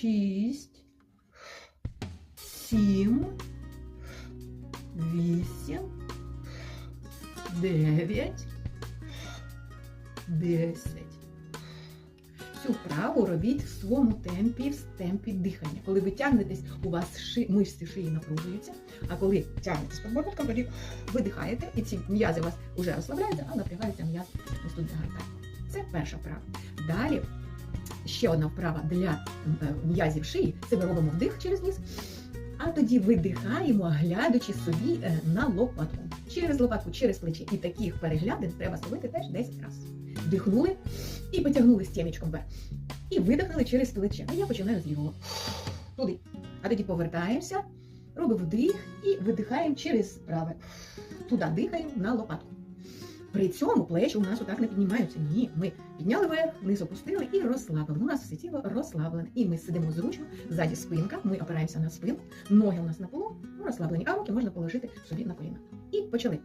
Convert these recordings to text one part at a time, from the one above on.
шість, сім, вісім, дев'ять, десять. Цю вправу робіть в своєму темпі, в темпі дихання. Коли ви тягнетесь, у вас ши, мишці шиї напружуються, а коли тягнетесь подбородком, тоді видихаєте, і ці м'язи у вас вже розслабляються, а напрягаються м'язи ось тут для гортані. Це перша вправа. Далі ще одна вправа для е, м'язів шиї. Це ми робимо вдих через ніс, а тоді видихаємо, глядячи собі е, на лопатку. Через лопатку, через плечі. І таких переглядин треба зробити теж 10 разів. Вдихнули і потягнули стіночком вверх. І видихнули через плече. А я починаю з лівого. Туди. А тоді повертаємося, робимо вдих і видихаємо через праве. Туди дихаємо на лопатку. При цьому плечі у нас отак не піднімаються. Ні, ми підняли вверх, вниз опустили і розслабили. У нас все тіло розслаблене. І ми сидимо зручно, ззаді спинка, ми опираємося на спину, ноги у нас на полу, ну, розслаблені, а руки можна положити собі на коліна. І почали.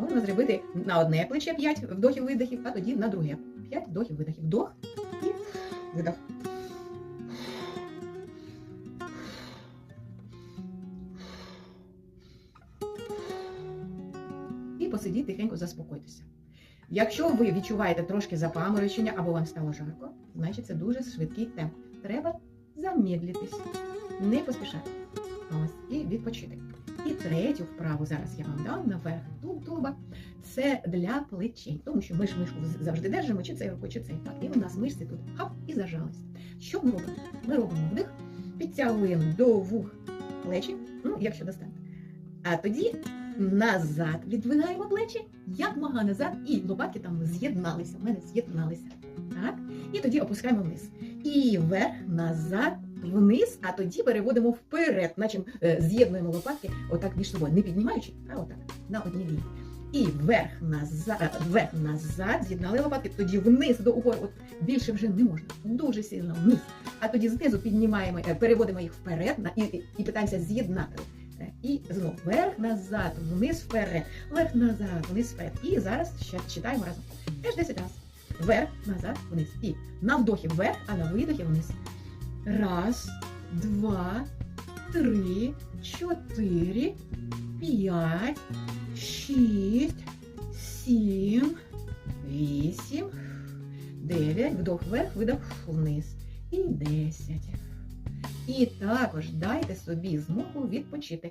Можна зробити на одне плече 5 вдохів-видохів, а тоді на друге 5 вдохів-видохів. Вдох і видох. Посидіть тихенько, заспокойтеся. Якщо ви відчуваєте трошки запаморочення або вам стало жарко, значить це дуже швидкий темп. Треба замедлитись, не поспішати. Ось, і відпочити. І третю вправу зараз я вам дам наверх тулуба. Це для плечей, тому що ми ж мишку завжди держимо, чи цей рукою, чи цей. Так, і у нас мишці тут хап і зажались. Що ми робимо? Ми робимо вдих, підтягуємо до вух плечі, ну, якщо достатньо. А тоді назад відвигаємо плечі, як мага назад, і лопатки там з'єдналися. В мене з'єдналися. Так? І тоді опускаємо вниз. І вверх, назад, вниз, а тоді переводимо вперед, наче е, з'єднуємо лопатки отак між собою, не піднімаючи, а отак на одній лінії. І вверх назад, вверх назад, з'єднали лопатки, тоді вниз до упору. От більше вже не можна. Дуже сильно вниз. А тоді знизу піднімаємо, е, переводимо їх вперед і, і, і питаємося з'єднати. І знову вверх, назад, вниз, вперед, вверх, назад, вниз, вперед. І зараз ще читаємо разом. Теж 10 разів. Вверх, назад, вниз. І на вдохі вверх, а на видохі вниз. Раз, два, три, чотири, п'ять, шість, сім, вісім, дев'ять. Вдох вверх, видох вниз. І десять. І також дайте собі змогу відпочити.